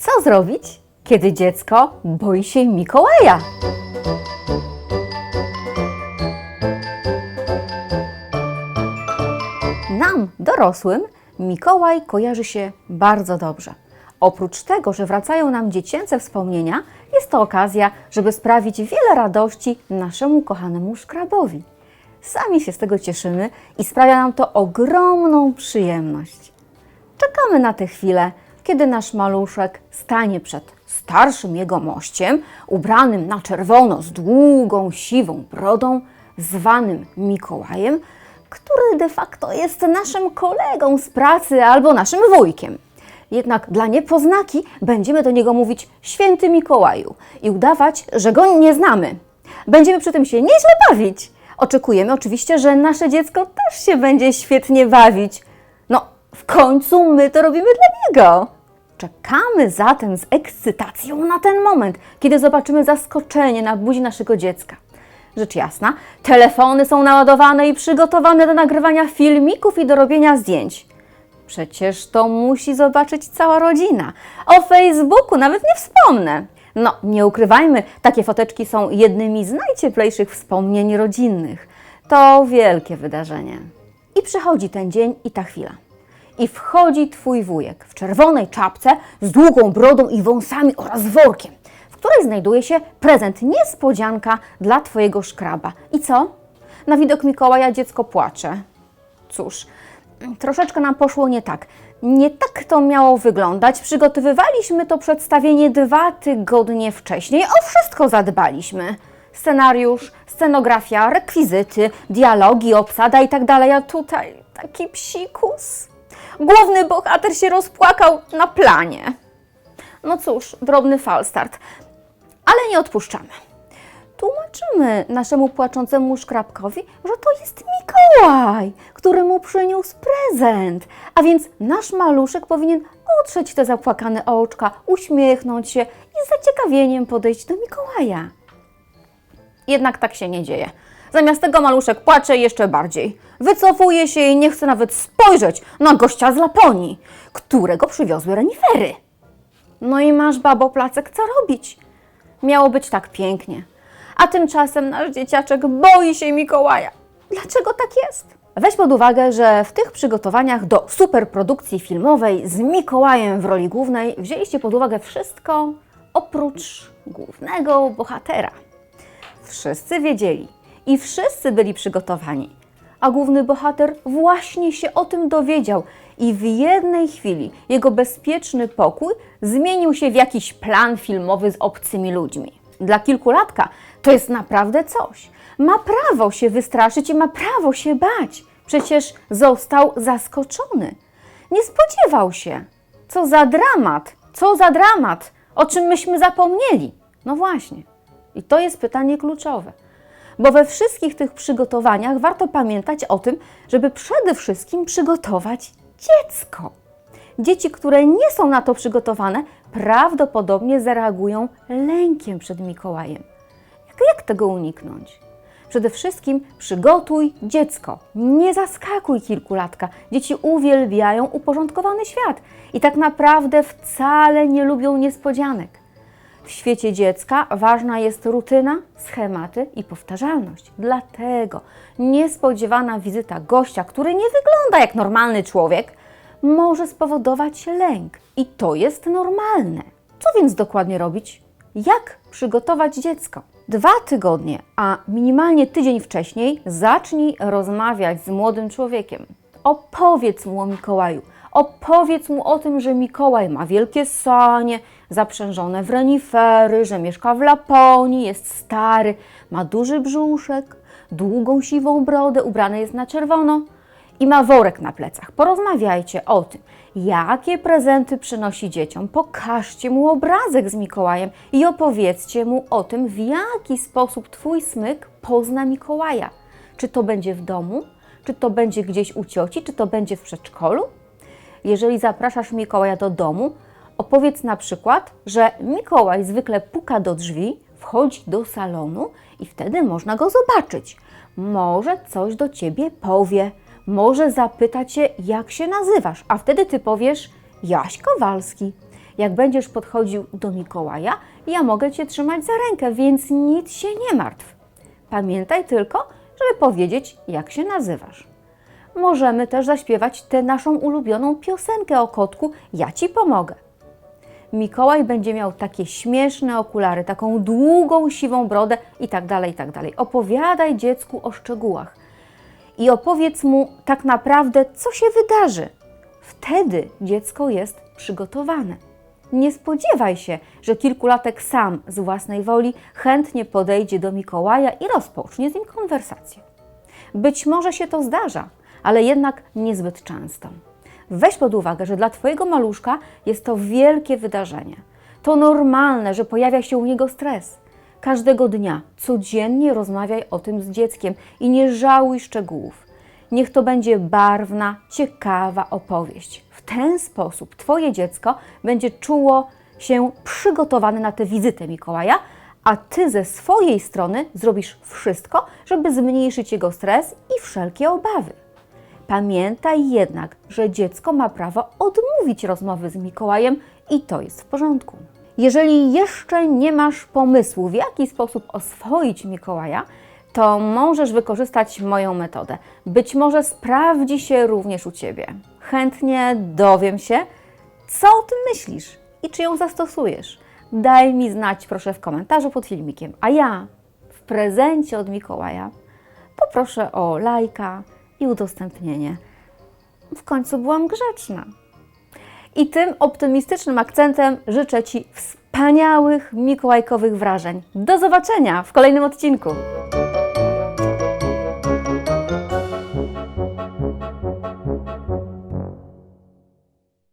Co zrobić, kiedy dziecko boi się Mikołaja? Nam, dorosłym, Mikołaj kojarzy się bardzo dobrze. Oprócz tego, że wracają nam dziecięce wspomnienia, jest to okazja, żeby sprawić wiele radości naszemu kochanemu szkrabowi. Sami się z tego cieszymy i sprawia nam to ogromną przyjemność. Czekamy na tę chwilę, kiedy nasz maluszek stanie przed starszym jego mościem, ubranym na czerwono z długą, siwą brodą, zwanym Mikołajem, który de facto jest naszym kolegą z pracy albo naszym wujkiem. Jednak dla niepoznaki będziemy do niego mówić Święty Mikołaju i udawać, że go nie znamy. Będziemy przy tym się nieźle bawić. Oczekujemy oczywiście, że nasze dziecko też się będzie świetnie bawić. No, w końcu my to robimy dla niego. Czekamy zatem z ekscytacją na ten moment, kiedy zobaczymy zaskoczenie na buzi naszego dziecka. Rzecz jasna, telefony są naładowane i przygotowane do nagrywania filmików i do robienia zdjęć. Przecież to musi zobaczyć cała rodzina. O Facebooku nawet nie wspomnę. No, nie ukrywajmy, takie foteczki są jednymi z najcieplejszych wspomnień rodzinnych. To wielkie wydarzenie. I przychodzi ten dzień i ta chwila. I wchodzi twój wujek w czerwonej czapce z długą brodą i wąsami oraz workiem, w której znajduje się prezent niespodzianka dla twojego szkraba. I co? Na widok Mikołaja dziecko płacze. Cóż, troszeczkę nam poszło nie tak. Nie tak to miało wyglądać. Przygotowywaliśmy to przedstawienie dwa tygodnie wcześniej. O wszystko zadbaliśmy. Scenariusz, scenografia, rekwizyty, dialogi, obsada i tak dalej. A tutaj taki psikus. Główny bohater się rozpłakał na planie. No cóż, drobny falstart. Ale nie odpuszczamy. Tłumaczymy naszemu płaczącemu szkrabkowi, że to jest Mikołaj, który mu przyniósł prezent. A więc nasz maluszek powinien otrzeć te zapłakane oczka, uśmiechnąć się i z zaciekawieniem podejść do Mikołaja. Jednak tak się nie dzieje. Zamiast tego maluszek płacze jeszcze bardziej. Wycofuje się i nie chce nawet spojrzeć na gościa z Laponii, którego przywiozły renifery. No i masz, babo Placek, co robić? Miało być tak pięknie. A tymczasem nasz dzieciaczek boi się Mikołaja. Dlaczego tak jest? Weź pod uwagę, że w tych przygotowaniach do superprodukcji filmowej z Mikołajem w roli głównej wzięliście pod uwagę wszystko oprócz głównego bohatera. Wszyscy wiedzieli i wszyscy byli przygotowani. A główny bohater właśnie się o tym dowiedział i w jednej chwili jego bezpieczny pokój zmienił się w jakiś plan filmowy z obcymi ludźmi. Dla kilkulatka to jest naprawdę coś. Ma prawo się wystraszyć i ma prawo się bać. Przecież został zaskoczony. Nie spodziewał się. Co za dramat, co za dramat, o czym myśmy zapomnieli. No właśnie. I to jest pytanie kluczowe. Bo we wszystkich tych przygotowaniach warto pamiętać o tym, żeby przede wszystkim przygotować dziecko. Dzieci, które nie są na to przygotowane, prawdopodobnie zareagują lękiem przed Mikołajem. Jak, jak tego uniknąć? Przede wszystkim przygotuj dziecko. Nie zaskakuj kilkulatka. Dzieci uwielbiają uporządkowany świat i tak naprawdę wcale nie lubią niespodzianek. W świecie dziecka ważna jest rutyna, schematy i powtarzalność. Dlatego niespodziewana wizyta gościa, który nie wygląda jak normalny człowiek, może spowodować lęk. I to jest normalne. Co więc dokładnie robić? Jak przygotować dziecko? Dwa tygodnie, a minimalnie tydzień wcześniej zacznij rozmawiać z młodym człowiekiem. Opowiedz mu o Mikołaju. Opowiedz mu o tym, że Mikołaj ma wielkie sanie, zaprzężone w renifery, że mieszka w Laponii, jest stary, ma duży brzuszek, długą siwą brodę, ubrany jest na czerwono i ma worek na plecach. Porozmawiajcie o tym, jakie prezenty przynosi dzieciom. Pokażcie mu obrazek z Mikołajem i opowiedzcie mu o tym, w jaki sposób Twój smyk pozna Mikołaja. Czy to będzie w domu, czy to będzie gdzieś u cioci, czy to będzie w przedszkolu? Jeżeli zapraszasz Mikołaja do domu, opowiedz na przykład, że Mikołaj zwykle puka do drzwi, wchodzi do salonu i wtedy można go zobaczyć. Może coś do ciebie powie, może zapyta cię, jak się nazywasz, a wtedy ty powiesz Jaś Kowalski. jak będziesz podchodził do Mikołaja, ja mogę Cię trzymać za rękę, więc nic się nie martw. Pamiętaj tylko, żeby powiedzieć, jak się nazywasz. Możemy też zaśpiewać tę naszą ulubioną piosenkę o kotku Ja Ci pomogę. Mikołaj będzie miał takie śmieszne okulary, taką długą, siwą brodę i tak dalej, i tak dalej. Opowiadaj dziecku o szczegółach i opowiedz mu tak naprawdę, co się wydarzy. Wtedy dziecko jest przygotowane. Nie spodziewaj się, że kilkulatek sam z własnej woli chętnie podejdzie do Mikołaja i rozpocznie z nim konwersację. Być może się to zdarza, ale jednak niezbyt często. Weź pod uwagę, że dla Twojego maluszka jest to wielkie wydarzenie. To normalne, że pojawia się u niego stres. Każdego dnia, codziennie rozmawiaj o tym z dzieckiem i nie żałuj szczegółów. Niech to będzie barwna, ciekawa opowieść. W ten sposób Twoje dziecko będzie czuło się przygotowane na tę wizytę Mikołaja, a Ty ze swojej strony zrobisz wszystko, żeby zmniejszyć jego stres i wszelkie obawy. Pamiętaj jednak, że dziecko ma prawo odmówić rozmowy z Mikołajem i to jest w porządku. Jeżeli jeszcze nie masz pomysłu, w jaki sposób oswoić Mikołaja, to możesz wykorzystać moją metodę. Być może sprawdzi się również u Ciebie. Chętnie dowiem się, co o tym myślisz i czy ją zastosujesz. Daj mi znać proszę w komentarzu pod filmikiem, a ja w prezencie od Mikołaja poproszę o lajka i udostępnienie. W końcu byłam grzeczna. I tym optymistycznym akcentem życzę Ci wspaniałych mikołajkowych wrażeń. Do zobaczenia w kolejnym odcinku.